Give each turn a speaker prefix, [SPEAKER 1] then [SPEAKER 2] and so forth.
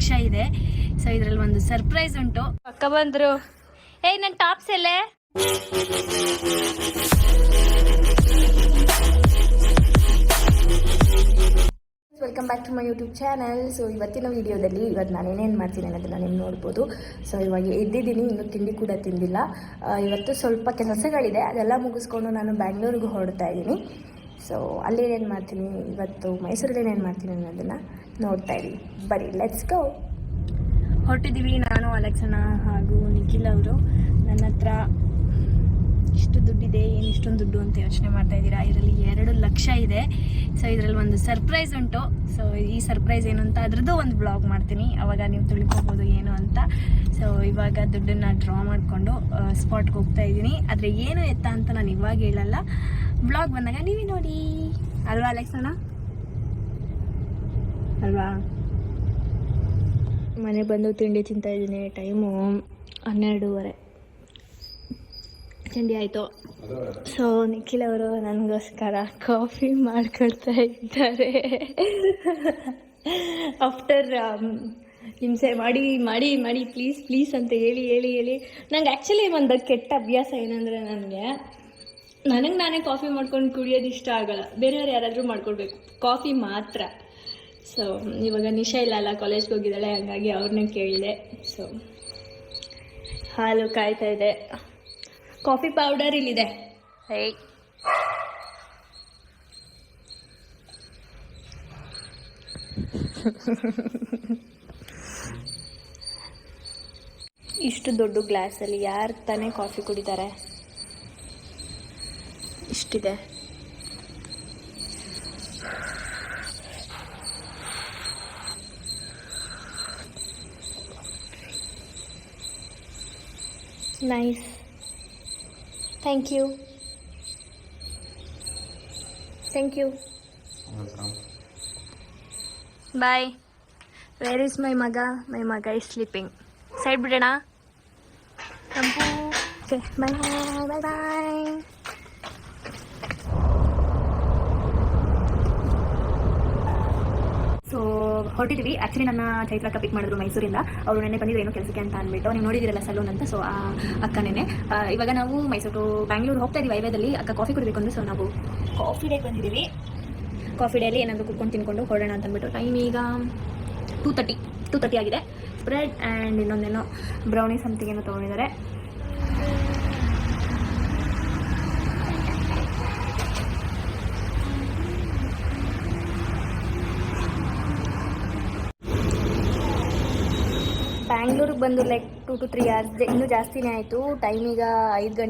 [SPEAKER 1] ಲಕ್ಷ ಇದೆ. ಸೊ ಇದ್ರಲ್ಲಿ ಒಂದು ಸರ್ಪ್ರೈಸ್ ಉಂಟು. ಅಕ್ಕ ಬಂದ್ರು. ಏಯ್ ನನ್ನ ಟಾಪ್ಸ್ ಎಲ್ಲೇ?
[SPEAKER 2] Welcome back to my YouTube channel so ಇವತ್ತಿನ ವಿಡಿಯೋದಲ್ಲಿ ಇವತ್ತು ನಾನು ಏನೇನು ಮಾಡ್ತೀನಿ ಅನ್ನೋದನ್ನ ನೀವು ನೋಡ್ಬೋದು. ಸೊ ಇವಾಗ ಎದ್ದಿದ್ದೀನಿ ಇನ್ನೂ ತಿಂಡಿ ಕೂಡ ತಿಂದಿಲ್ಲ. ಇವತ್ತು ಸ್ವಲ್ಪ ಕೆಲಸಗಳಿದೆ. ಅದೆಲ್ಲ ಮುಗಿಸ್ಕೊಂಡು ನಾನು ಬ್ಯಾಂಗ್ಳೂರಿಗೆ ಹೊರಡ್ತಾ ಇದ್ದೀನಿ. ಸೊ ಅಲ್ಲೇನೇನು ಮಾಡ್ತೀನಿ? ಇವತ್ತು ಮೈಸೂರಲ್ಲಿ ಏನೇನು ಮಾಡ್ತೀನಿ ಅನ್ನೋದನ್ನು ನೋಡ್ತಾ ಇರಿ ಬರಿ ಲೆಟ್ಸ್ ಗೋ
[SPEAKER 1] ಹೊರಟಿದ್ದೀವಿ, ನಾನು ಅಲೆಕ್ಸನ ಹಾಗೂ ನಿಖಿಲ್ ಅವರು. ನನ್ನ ಹತ್ರ ಇಷ್ಟು ದುಡ್ಡಿದೆ, ಏನು ಇಷ್ಟೊಂದು ದುಡ್ಡು ಅಂತ ಯೋಚನೆ ಮಾಡ್ತಾ ಇದ್ದೀರಾ? ಇದರಲ್ಲಿ ಎರಡು ಲಕ್ಷ ಇದೆ. ಸೊ ಇದರಲ್ಲಿ ಒಂದು ಸರ್ಪ್ರೈಸ್ ಉಂಟು. ಸೊ ಈ ಸರ್ಪ್ರೈಸ್ ಏನು ಅಂತ ಅದ್ರದ್ದು ಒಂದು ಬ್ಲಾಗ್ ಮಾಡ್ತೀನಿ. ಅವಾಗ ನೀವು ತಿಳ್ಕೊಬೋದು ಏನು ಅಂತ. ಸೊ ಇವಾಗ ದುಡ್ಡನ್ನು ಡ್ರಾ ಮಾಡಿಕೊಂಡು ಸ್ಪಾಟ್ಗೆ ಹೋಗ್ತಾ ಇದ್ದೀನಿ. ಆದರೆ ಏನು ಎತ್ತ ಅಂತ ನಾನು ಇವಾಗ ಹೇಳಲ್ಲ. ಬ್ಲಾಗ್ ಬಂದಾಗ ನೀವೇ ನೋಡಿ. ಅಲ್ವಾ, ಅಲೆಕ್ಸಣ್ಣ? ಅಲ್ವಾ?
[SPEAKER 2] ಮನೆ ಬಂದು ತಿಂಡಿ ತಿಂತಾ ಇದ್ದೀನಿ, ಟೈಮು ಹನ್ನೆರಡೂವರೆ. ತಿಂಡಿ ಆಯಿತು. ಸೊ ನಿಖಿಲ್ ಅವರು ನನಗೋಸ್ಕರ ಕಾಫಿ ಮಾಡ್ಕೊಳ್ತಾ ಇದ್ದಾರೆ. ಆಫ್ಟರ್ ಹಿಂಸೆ ಮಾಡಿ ಮಾಡಿ ಮಾಡಿ ಪ್ಲೀಸ್ ಪ್ಲೀಸ್ ಅಂತ ಹೇಳಿ ಹೇಳಿ ಹೇಳಿ. ನಂಗೆ ಆ್ಯಕ್ಚುಲಿ ಒಂದು ಕೆಟ್ಟ ಅಭ್ಯಾಸ ಏನಂದರೆ ನನಗೆ ನನಗೆ ನಾನೇ ಕಾಫಿ ಮಾಡ್ಕೊಂಡು ಕುಡಿಯೋದು ಇಷ್ಟ ಆಗಲ್ಲ. ಬೇರೆಯವ್ರು ಯಾರಾದರೂ ಮಾಡ್ಕೊಳ್ಬೇಕು ಕಾಫಿ ಮಾತ್ರ. ಸೊ ಇವಾಗ ನಿಶಾ ಇಲ್ಲ ಅಲ್ಲ ಕಾಲೇಜ್ಗೆ ಹೋಗಿದ್ದಾಳೆ ಹಾಗಾಗಿ ಅವ್ರನ್ನ ಕೇಳಿದೆ. ಸೊ ಹಾಲು ಕಾಯ್ತಾ ಇದೆ. ಕಾಫಿ ಪೌಡರ್ ಇಲ್ಲಿದೆ.
[SPEAKER 1] ಹೇ.
[SPEAKER 2] ಇಷ್ಟು ದೊಡ್ಡ ಗ್ಲಾಸಲ್ಲಿ ಯಾರು ತಾನೇ ಕಾಫಿ ಕುಡಿತಾರೆ? ಇಷ್ಟಿದೆ. nice. Thank you. Thank you. Welcome bye. Where is my maga? My maga is sleeping. Side bridana ah. Okay, bye
[SPEAKER 3] bye bye. Bye ಹೊರಟಿದ್ವಿ. ಆ್ಯಕ್ಚುಲಿ ನನ್ನ ಚೈತ್ರಕ್ಕ ಪಿಕ್ ಮಾಡಿದ್ರು ಮೈಸೂರಿಂದ. ಅವರು ನೆನೆ ಬಂದಿದ್ರು ಏನೋ ಕೆಲಸಕ್ಕೆ ಅಂತ ಅಂದ್ಬಿಟ್ಟು. ನೀವು ನೋಡಿದಿರಲ್ಲ ಸಲೂನ್ ಅಂತ ಸೊ ಆ ಅಕ್ಕ ನೆನೆ ಇವಾಗ ನಾವು ಮೈಸೂರು ಬ್ಯಾಂಗ್ಳೂರು ಹೋಗ್ತಾ ಇದ್ದೀವಿ ಹೈವೇದಲ್ಲಿ. ಅಕ್ಕ ಕಾಫಿ ಕುಡಬೇಕು ಅಂದ್ರೆ ಸೊ ನಾವು ಕಾಫಿ ಡೇಗೆ ಬಂದಿದ್ದೀವಿ. ಕಾಫಿ ಡೇಲಿ ಏನಾದರೂ ಕುತ್ಕೊಂಡು ತಿನ್ಕೊಂಡು ಹೊರಡೋಣ ಅಂತ ಅಂದ್ಬಿಟ್ಟು ಟೈಮ್ ಈಗ ಟೂ ತರ್ಟಿ ಟೂ ತರ್ಟಿ ಆಗಿದೆ. ಬ್ರೆಡ್ ಆ್ಯಂಡ್ ಇನ್ನೊಂದೇನೋ ಬ್ರೌನಿ ಸಮಥಿಂಗ್ ಏನೋ ತೊಗೊಂಡಿದ್ದಾರೆ.
[SPEAKER 2] ಬ್ಯಾಂಗ್ಳೂರಿಗೆ ಬಂದು like two two three hours ಇನ್ನೂ ಜಾಸ್ತಿನೇ ಆಯಿತು. ಟೈಮ್ ಈಗ ಐದು ಗಂಟೆ